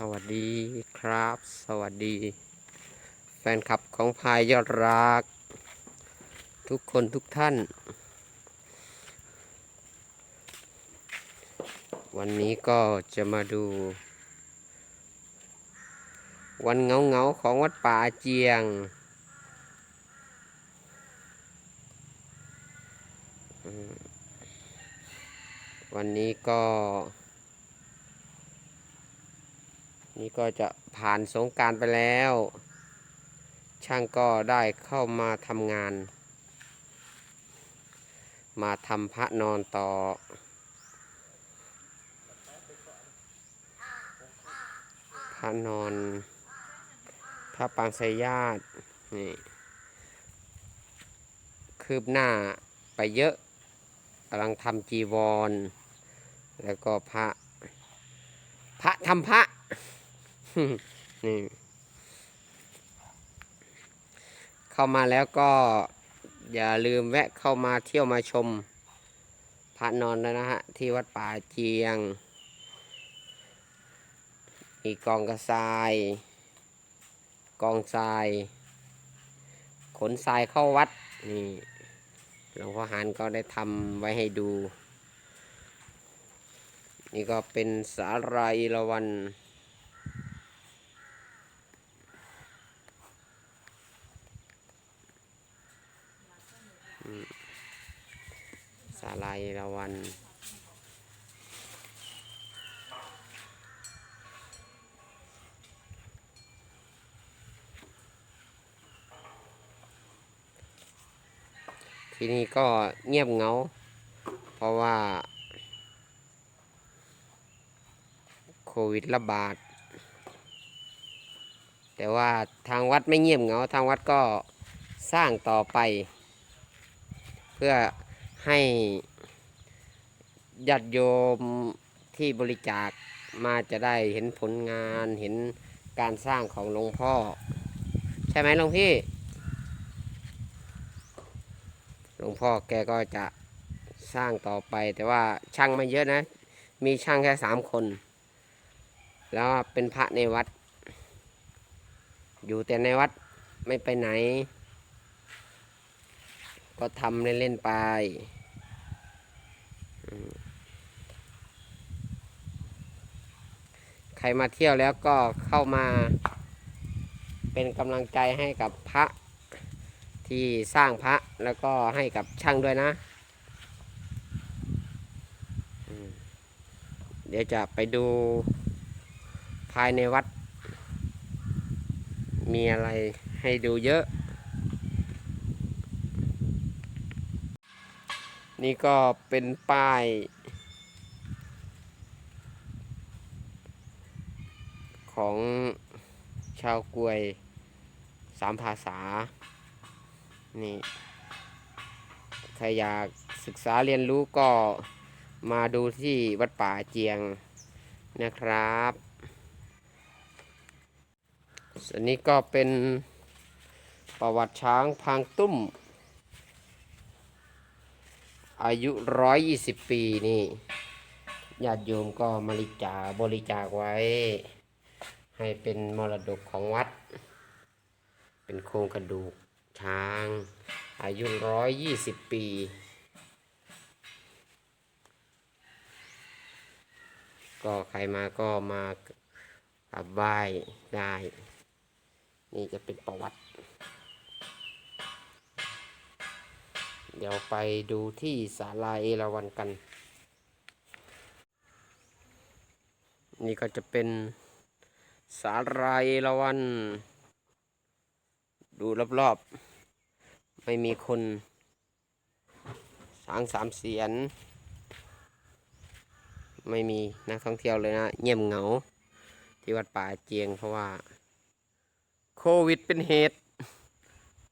สวัสดีครับ สวัสดี แฟนคลับของพายยอดรัก ทุกคนทุกท่าน วันนี้ก็จะมาดู วันเงาเงาของวัดป่าเจียง วันนี้ก็ นี่ก็จะผ่านสงการไปแล้ว ช่างก็ได้เข้ามาทำงาน มาทำพระนอนต่อ พระนอน พระปางสยญาตินี่คืบหน้าไปเยอะกำลังทำจีวร แล้วก็พระ พระทำพระ นี่ เข้ามาแล้วก็อย่าลืมแวะเข้ามาเที่ยวมาชมพระนอนแล้วนะฮะ ที่วัดป่าเจียง มีกองกระทราย กองทราย ขนทรายเข้าวัด นี่หลวงพ่อหานก็ได้ทำไว้ให้ดู นี่ก็เป็นสาราอีละวันาลายละวัน ที่นี่ก็เงียบเงา เพราะว่า โควิดระบาด แต่ว่าทางวัดไม่เงียบเงา ทางวัดก็สร้างต่อไป เพื่อ ให้ญาติโยมที่บริจาคมาจะได้เห็นผลงานเห็นการสร้างของหลวงพ่อ ใช่ไหมหลวงพี่หลวงพ่อแกก็จะสร้างต่อไป แต่ว่าช่างไม่เยอะนะ มีช่างแค่สามคน แล้วเป็นพระในวัด อยู่แต่ในวัดไม่ไปไหน ก็ทำเล่นๆไป ใครมาเที่ยวแล้วก็เข้ามาเป็นกำลังใจให้กับพระที่สร้างพระแล้วก็ให้กับช่างด้วยนะ เดี๋ยวจะไปดูภายในวัด มีอะไรให้ดูเยอะ นี่ก็เป็นป้าย ของชาวกวยสามภาษา นี่ใครอยากศึกษาเรียนรู้ก็มาดูที่วัดป่าเจียงนะครับอันนี้ก็เป็นประวัติช้างพางตุ้ม อายุร้อยยี่สิบปีนี่ญาติโยมก็บริจาคบริจาคไว้ ให้เป็นมรดกของวัด เป็นโครงกระดูกช้าง อายุร้อยยี่สิบปี ก็ใครมาก็มากราบไหว้ได้ นี่จะเป็นประวัติ ดี๋ยวไปดูที่ศาลาเอราวันกัน นี่ก็จะเป็นศาลาเอราวัน ดูรอบๆ ไม่มีคนสางสามเสียน ไม่มีนักท่องเที่ยวเลยนะ เงียบเหงา ที่วัดป่าเจียงเพราะว่า โควิดเป็นเหตุ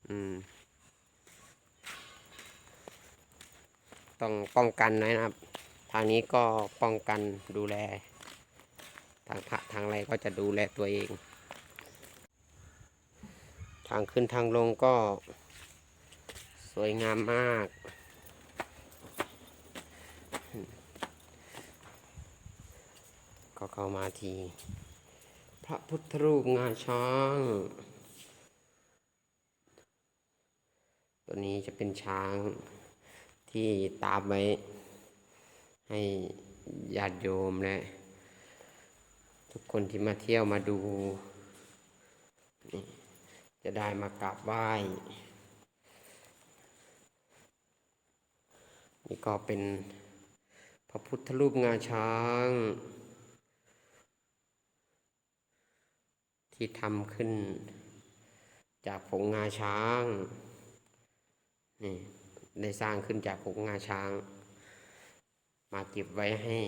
อืม ต้องป้องกันไว้นะครับ ทางนี้ก็ป้องกันดูแล ทางพระทางอะไรก็จะดูแลตัวเอง ทางขึ้นทางลงก็สวยงามมาก ก็เข้ามาที พระพุทธรูปงาช้าง ตัวนี้จะเป็นช้าง ที่ตามไว้ ให้ญาติโยมและ ทุกคนที่มาเที่ยวมาดู จะได้มากราบไหว้ นี่ก็เป็นพระพุทธรูปงาช้าง ที่ทำขึ้นจากผงงาช้าง นี่ ได้สร้างขึ้นจากผงงาช้าง มาเก็บไว้ให้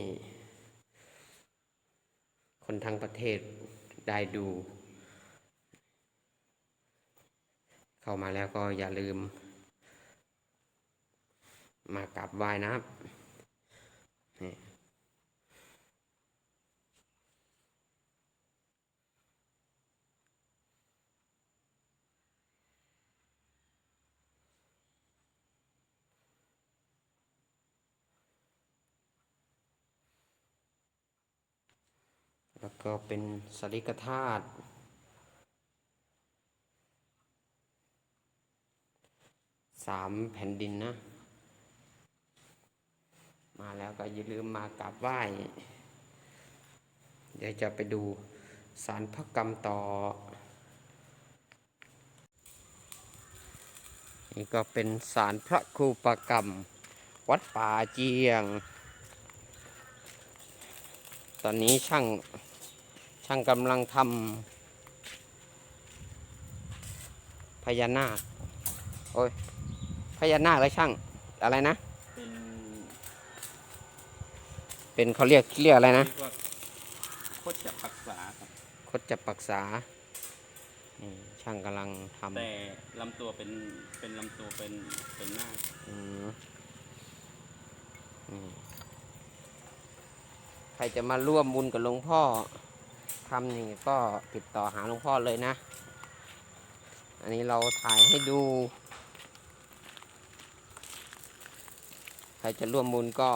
คนทั้งประเทศได้ดู เข้ามาแล้วก็อย่าลืม มากราบไหว้นะครับ แล้วก็เป็นสริกธาตุสามแผ่นดินนะ มาแล้วก็อย่าลืมมากราบไหว้ เดี๋ยวจะไปดูสารพระกรรมต่อ นี่ก็เป็นสารพระครูประกรรม วัดป่าเจียง ตอนนี้ช่าง ช่างกำลังทำพญานาค โอ้ย พญานาคแล้วช่าง อะไรนะ เป็นเป็นเขาเรียกเรียกอะไรนะเรียกว่าโคตรจะปักษาครับคดจะปรักษานี่ช่างกำลังทแต่ลำตัวเป็น เป็นลำตัวเป็น เป็นหน้าคำอืมนี่ใครจะมาร่วมบุญกับหลวงพ่อ ทำนี่ก็ติดต่อหาหลวงพ่อเลยนะ อันนี้เราถ่ายให้ดู ใครจะร่วมบุญก็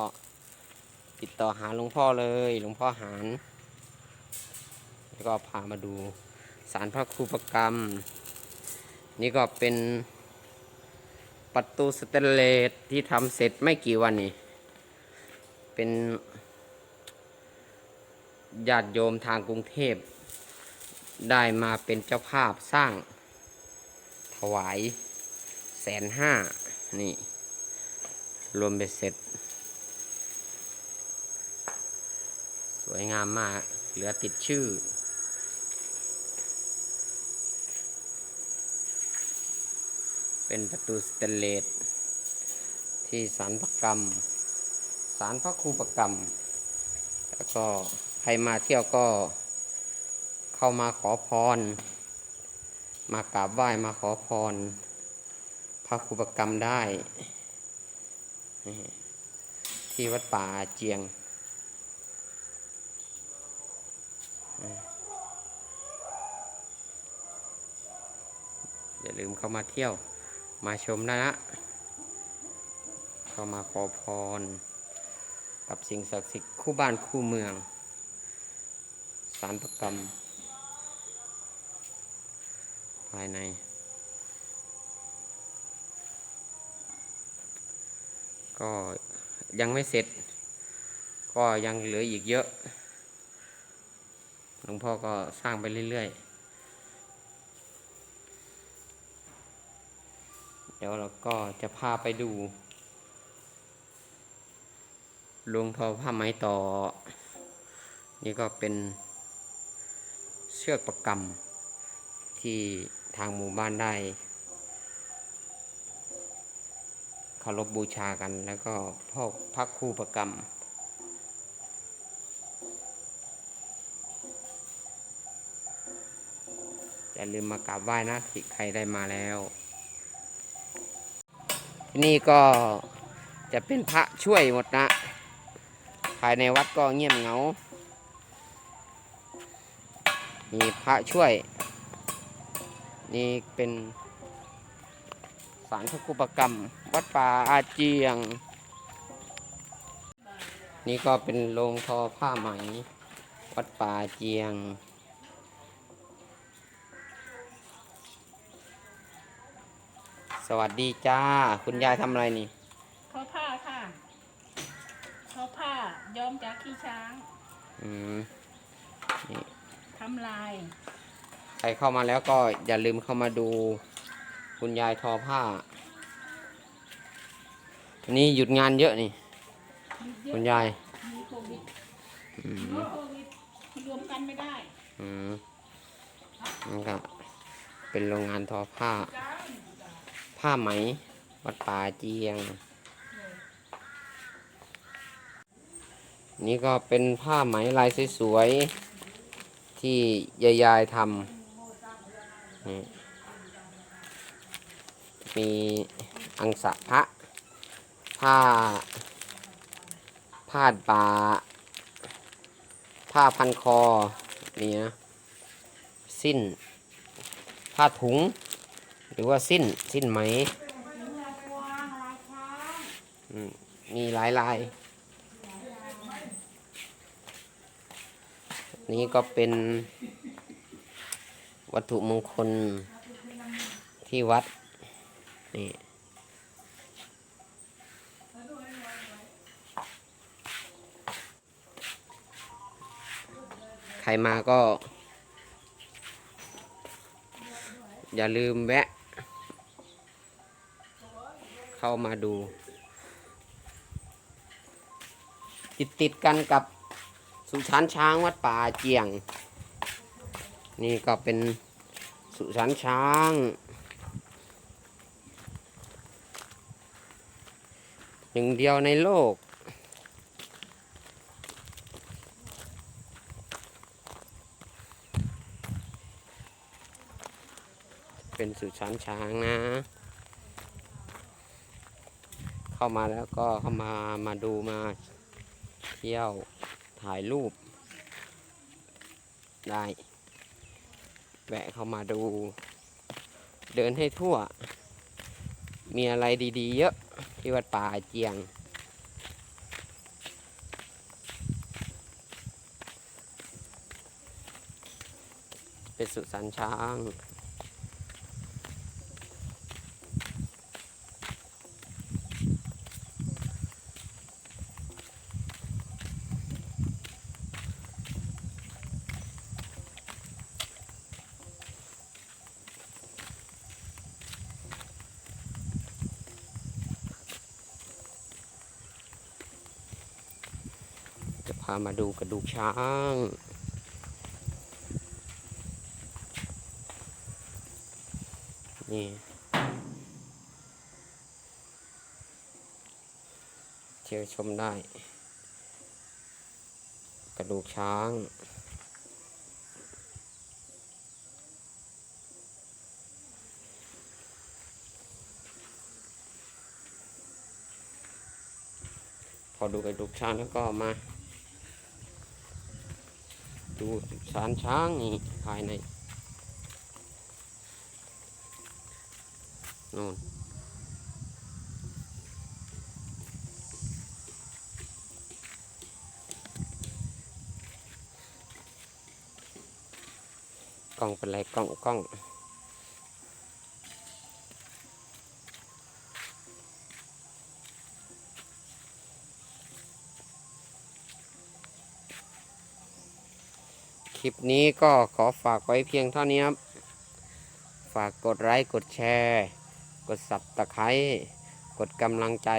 ติดต่อหาหลวงพ่อเลย หลวงพ่อหารแล้วก็พามาดูสารพระครูประกรรม นี่ก็เป็นประตูสเตนเลสที่ทำเสร็จไม่กี่วันนี่ เป็น ญาติโยมทางกรุงเทพ ได้มาเป็นเจ้าภาพสร้าง ถวายแสนห้านี่ รวมเบ็ดเสร็จ สวยงามมาก เหลือติดชื่อเป็นประตูสเตนเลสที่สารประกรรม สารพระครูประกรรม แล้วก็ ใครมาเที่ยวก็เข้ามาขอพร มากราบไหว้มาขอพร พระครูปกรรมได้ ที่วัดป่าเจียง อย่าลืมเข้ามาเที่ยวมาชมได้นะเข้ามาขอพร กับสิ่งศักดิ์สิทธิ์คู่บ้านคู่เมือง สารประกรรม ภายใน ก็ยังไม่เสร็จ ก็ยังเหลืออีกเยอะ หลวงพ่อก็สร้างไปเรื่อย ๆเดี๋ยวเราก็จะพาไปดูลวงทอผ้าไหมต่อ นี่ก็เป็น เชือกประกำที่ทางหมู่บ้านได้เคารพบบูชากันแล้วก็พ่อพักคู่ประกำอย่าลืมมากราบไหว้นะที่ใครได้มาแล้ว ที่นี่ก็จะเป็นพระช่วยหมดนะ ภายในวัดก็เงียบเหงา มีพระช่วย นี่เป็นสารพระกุปกรรม วัดป่าอาเจียง นี่ก็เป็นโรงทอผ้าไหม วัดป่าเจียง สวัสดีจ้า คุณยายทำอะไรนี่ทอผ้าค่ะทอผ้าย้อมจากขี้ช้าง อืมนี่ ทำลาย ใครเข้ามาแล้วก็อย่าลืมเข้ามาดูคุณยายทอผ้าวันนี้หยุดงานเยอะนี่ คุณยายมีโควิดอืมมีโควิดรวมกันไม่ได้อืมนี่ก็เป็นโรงงานทอผ้า ผ้าไหม วัดป่าเจียง นี่ก็เป็นผ้าไหมลายสวยๆ ที่ยายๆทำมีอังสะพระผ้าพาดบ่าผ้าพันคอนี่นะสิ้น ผ้าถุง หรือว่าสิ้น สิ้นไหม มีหลายลาย นี้ก็เป็นวัตถุมงคลที่วัด นี่ใครมาก็ อย่าลืมแวะ เข้ามาดู ติดติดกันกับ สุสานช้างวัดป่าเจียง นี่ก็เป็นสุสานช้างหนึ่งเดียวในโลก เป็นสุสานช้างนะ เข้ามาแล้วก็เข้ามามาดูมาเที่ยว ถ่ายรูป ได้ แวะเข้ามาดู เดินให้ทั่ว มีอะไรดีๆ เยอะ ที่วัดป่าเจียง เป็นสุสานช้างามาดูกระดูกช้าง นี่เที่ยวชมได้ กระดูกช้างพอดูกระดูกช้างแล้วก็มา ดูสารช้างนี่ภายในนู่นกล้องเป็นไรกล้องกล้อง คลิปนี้ก็ขอฝากไว้เพียงเท่านี้ครับ ฝากกดไลค์กดแชร์ กดสับตะไคร้กดกำลังใจ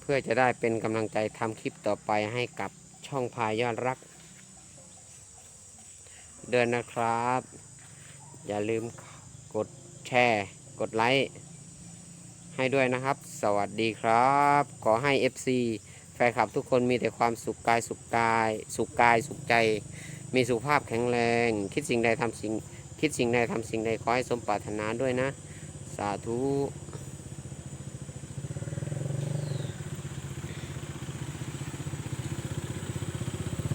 เพื่อจะได้เป็นกำลังใจทำคลิปต่อไปให้กับช่องพายยอดรัก เดินนะครับ อย่าลืมกดแชร์ กดไลค์ให้ด้วยนะครับ สวัสดีครับ ขอให้ FC แฟนคลับทุกคนมีแต่ความสุขกายสุขกาย สุขกายสุขใจ มีสุขภาพแข็งแรง คิดสิ่งใดทำสิ่ง คิดสิ่งใดทำสิ่งใดขอให้สมปรารถนาด้วยนะ สาธุ